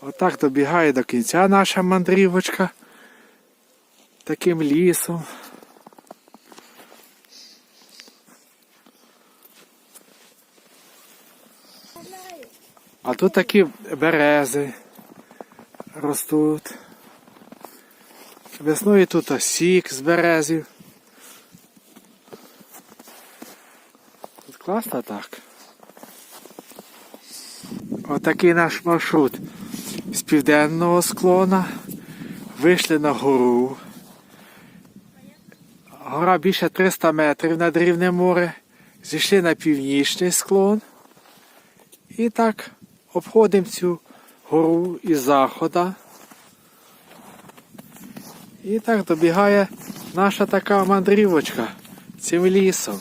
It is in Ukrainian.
Отак добігає до кінця наша мандрівочка. Таким лісом. А тут такі берези ростуть. Весною тут осік з березів. Тут класно так. Отакий наш маршрут з південного склона. Вийшли на гору. Гора більше 300 метрів над рівнем моря. Зійшли на північний склон. І так обходимо цю гору із заходу. І так добігає наша така мандрівочка цим лісом.